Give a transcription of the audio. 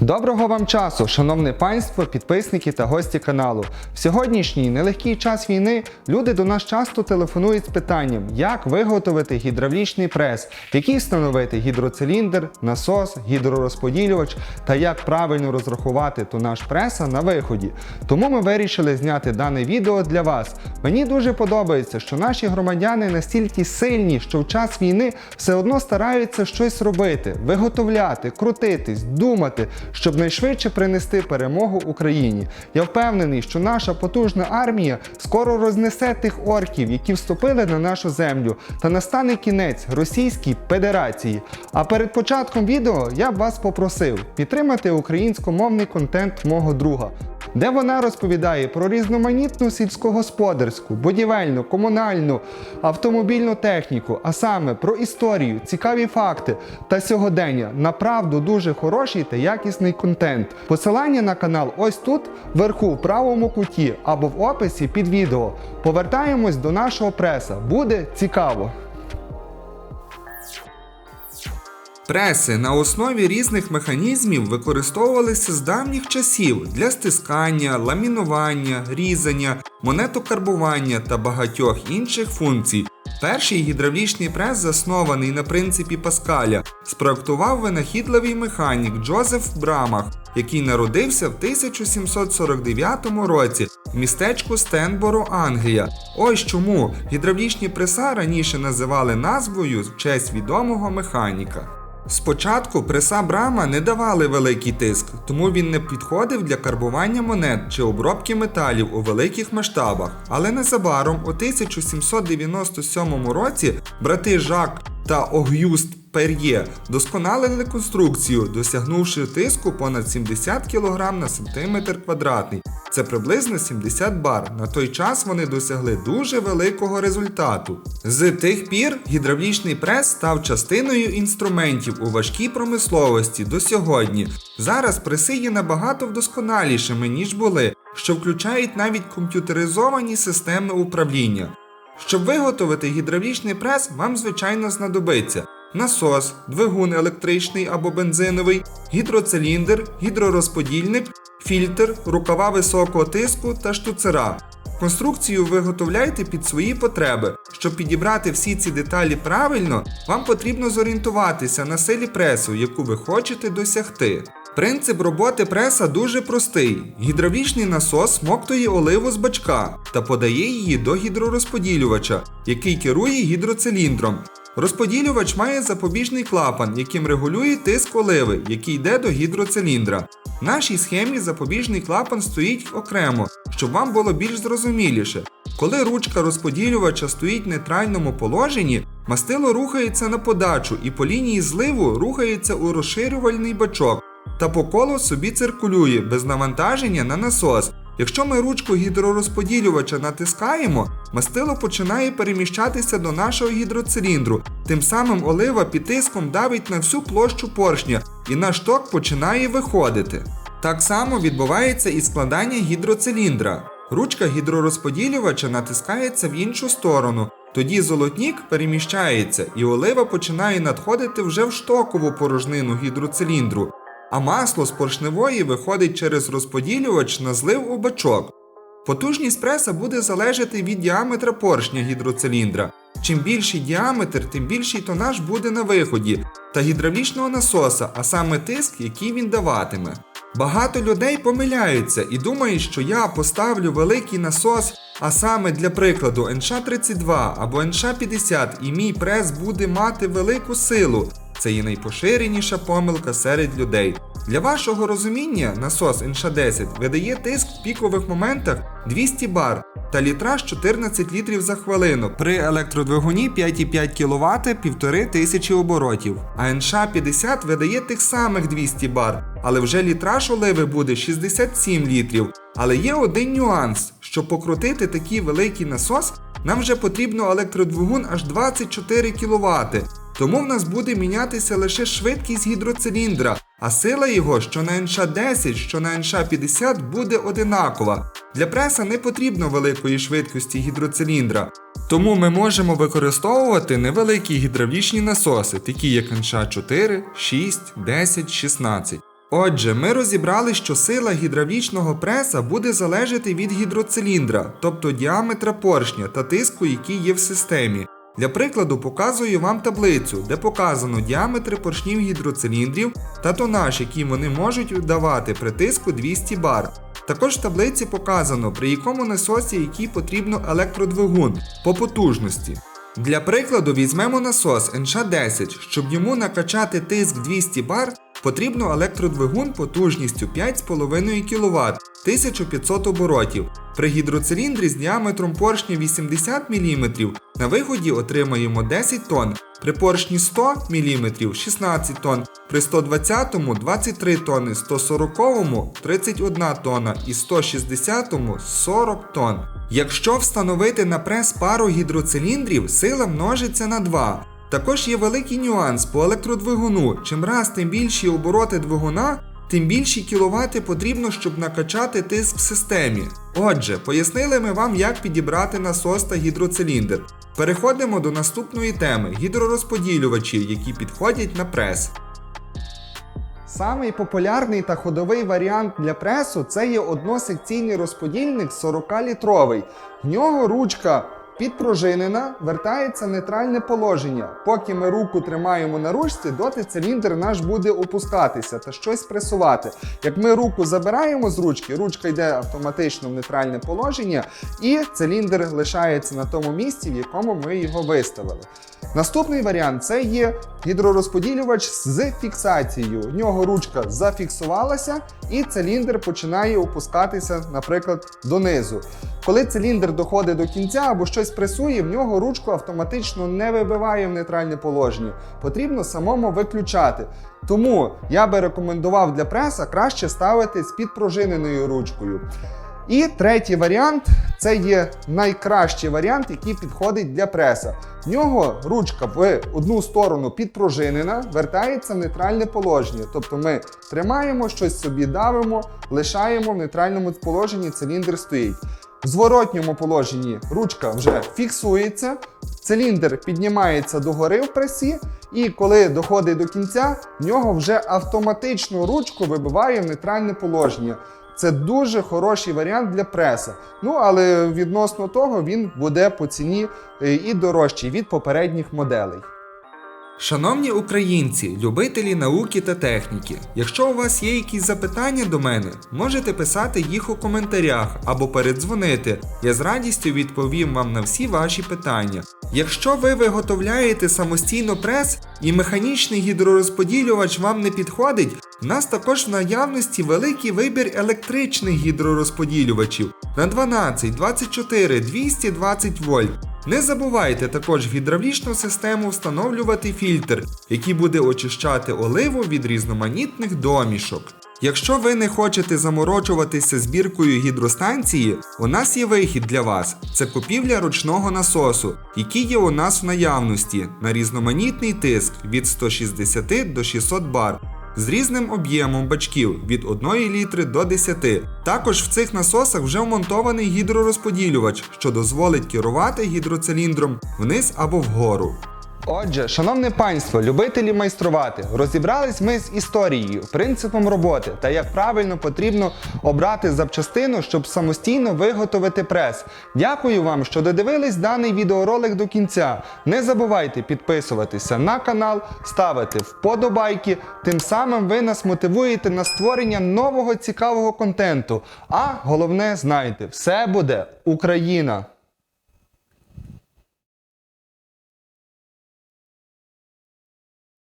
Доброго вам часу, шановне панство, підписники та гості каналу. В сьогоднішній нелегкий час війни люди до нас часто телефонують з питанням, як виготовити гідравлічний прес, який встановити гідроциліндр, насос, гідророзподілювач та як правильно розрахувати тонаж преса на виході. Тому ми вирішили зняти дане відео для вас. Мені дуже подобається, що наші громадяни настільки сильні, що в час війни все одно стараються щось робити, виготовляти, крутитись, думати, щоб найшвидше принести перемогу Україні. Я впевнений, що наша потужна армія скоро рознесе тих орків, які вступили на нашу землю, та настане кінець Російській Федерації. А перед початком відео я б вас попросив підтримати українськомовний контент мого друга де вона розповідає про різноманітну сільськогосподарську, будівельну, комунальну, автомобільну техніку, а саме про історію, цікаві факти та сьогодення. Направду дуже хороший та якісний контент. Посилання на канал ось тут, вверху, в правому куті або в описі під відео. Повертаємось до нашого преса. Буде цікаво. Преси на основі різних механізмів використовувалися з давніх часів для стискання, ламінування, різання, монетокарбування та багатьох інших функцій. Перший гідравлічний прес, заснований на принципі Паскаля, спроектував винахідливий механік Джозеф Брамах, який народився в 1749 році в містечку Стенборо, Англія. Ось чому гідравлічні преса раніше називали назвою в честь відомого механіка. Спочатку преса Брама не давали великий тиск, тому він не підходив для карбування монет чи обробки металів у великих масштабах. Але незабаром у 1797 році брати Жак та Огюст Пер'є досконалили конструкцію, досягнувши тиску понад 70 кг на сантиметр квадратний. Це приблизно 70 бар. На той час вони досягли дуже великого результату. З тих пір гідравлічний прес став частиною інструментів у важкій промисловості до сьогодні. Зараз преси є набагато вдосконалішими, ніж були, що включають навіть комп'ютеризовані системи управління. Щоб виготовити гідравлічний прес, вам звичайно знадобиться насос, двигун електричний або бензиновий, гідроциліндр, гідророзподільник, фільтр, рукава високого тиску та штуцера. Конструкцію виготовляйте під свої потреби. Щоб підібрати всі ці деталі правильно, вам потрібно зорієнтуватися на силі пресу, яку ви хочете досягти. Принцип роботи преса дуже простий. Гідравлічний насос смоктує оливу з бачка та подає її до гідророзподілювача, який керує гідроциліндром. Розподілювач має запобіжний клапан, яким регулює тиск оливи, який йде до гідроциліндра. В нашій схемі запобіжний клапан стоїть окремо, щоб вам було більш зрозуміліше. Коли ручка розподілювача стоїть в нейтральному положенні, мастило рухається на подачу і по лінії зливу рухається у розширювальний бачок та по колу собі циркулює без навантаження на насос. Якщо ми ручку гідророзподілювача натискаємо, мастило починає переміщатися до нашого гідроциліндру. Тим самим олива під тиском давить на всю площу поршня і наш ток починає виходити. Так само відбувається і складання гідроциліндра. Ручка гідророзподілювача натискається в іншу сторону. Тоді золотнік переміщається і олива починає надходити вже в штокову порожнину гідроциліндру а масло з поршневої виходить через розподілювач на злив у бачок. Потужність преса буде залежати від діаметра поршня гідроциліндра. Чим більший діаметр, тим більший тонаж буде на виході та гідравлічного насоса, а саме тиск, який він даватиме. Багато людей помиляються і думають, що я поставлю великий насос, а саме для прикладу НШ-32 або НШ-50 і мій прес буде мати велику силу. Це є найпоширеніша помилка серед людей. Для вашого розуміння, насос НШ-10 видає тиск в пікових моментах 200 бар та літраж 14 літрів за хвилину. При електродвигуні 5,5 кВт 1500 оборотів. А НШ-50 видає тих самих 200 бар, але вже літраж оливи буде 67 літрів. Але є один нюанс: щоб покрутити такий великий насос, нам вже потрібно електродвигун аж 24 кВт. Тому в нас буде мінятися лише швидкість гідроциліндра, а сила його що на НШ-10, що на НШ-50 буде одинакова. Для преса не потрібно великої швидкості гідроциліндра. Тому ми можемо використовувати невеликі гідравлічні насоси, такі як НШ-4, 6, 10, 16. Отже, ми розібрали, що сила гідравлічного преса буде залежати від гідроциліндра, тобто діаметра поршня та тиску, який є в системі. Для прикладу показую вам таблицю, де показано діаметри поршнів гідроциліндрів та тонаж, який вони можуть давати при тиску 200 бар. Також в таблиці показано, при якому насосі який потрібно електродвигун по потужності. Для прикладу візьмемо насос НШ-10, щоб йому накачати тиск 200 бар, потрібно електродвигун потужністю 5,5 кВт 1500 оборотів. При гідроциліндрі з діаметром поршня 80 мм на виході отримаємо 10 тонн, при поршні 100 мм 16 тонн, при 120 23 тонни, 140 31 тонна і 160 40 тонн. Якщо встановити на прес пару гідроциліндрів, сила множиться на 2. Також є великий нюанс по електродвигуну. Чим раз тим більші обороти двигуна, тим більші кіловати потрібно, щоб накачати тиск в системі. Отже, пояснили ми вам, як підібрати насос та гідроциліндр. Переходимо до наступної теми гідророзподілювачів, які підходять на прес. Самий популярний та ходовий варіант для пресу це є односекційний розподільник 40-літровий. В нього ручка підпружинена, вертається нейтральне положення. Поки ми руку тримаємо на ручці, доти циліндр наш буде опускатися та щось пресувати. Як ми руку забираємо з ручки, ручка йде автоматично в нейтральне положення, і циліндр лишається на тому місці, в якому ми його виставили. Наступний варіант це є гідророзподілювач з фіксацією. В нього ручка зафіксувалася, і циліндр починає опускатися, наприклад, донизу. Коли циліндр доходить до кінця або щось пресує, в нього ручку автоматично не вибиває в нейтральне положення. Потрібно самому виключати. Тому я би рекомендував для преса краще ставити з підпружиненою ручкою. І третій варіант це є найкращий варіант, який підходить для преса. В нього ручка в одну сторону підпружинена, вертається в нейтральне положення. Тобто ми тримаємо щось собі, давимо, лишаємо в нейтральному положенні, циліндр стоїть. В зворотньому положенні ручка вже фіксується, циліндр піднімається догори в пресі, і коли доходить до кінця, в нього вже автоматично ручку вибиває в нейтральне положення. Це дуже хороший варіант для преса. Ну але відносно того він буде по ціні е, і дорожчий від попередніх моделей. Шановні українці, любителі науки та техніки, якщо у вас є якісь запитання до мене, можете писати їх у коментарях або передзвонити. Я з радістю відповім вам на всі ваші питання. Якщо ви виготовляєте самостійно прес і механічний гідророзподілювач вам не підходить, у нас також в наявності великий вибір електричних гідророзподілювачів на 12, 24, 220 вольт. Не забувайте також в гідравлічну систему встановлювати фільтр, який буде очищати оливу від різноманітних домішок. Якщо ви не хочете заморочуватися збіркою гідростанції, у нас є вихід для вас це купівля ручного насосу, який є у нас в наявності на різноманітний тиск від 160 до 600 бар з різним об'ємом бачків від 1 літри до 10. Також в цих насосах вже вмонтований гідророзподілювач, що дозволить керувати гідроциліндром вниз або вгору. Отже, шановне панство, любителі майструвати, розібрались ми з історією, принципом роботи та як правильно потрібно обрати запчастину, щоб самостійно виготовити прес. Дякую вам, що додивились даний відеоролик до кінця. Не забувайте підписуватися на канал, ставити вподобайки. Тим самим ви нас мотивуєте на створення нового цікавого контенту. А головне, знайте, все буде Україна!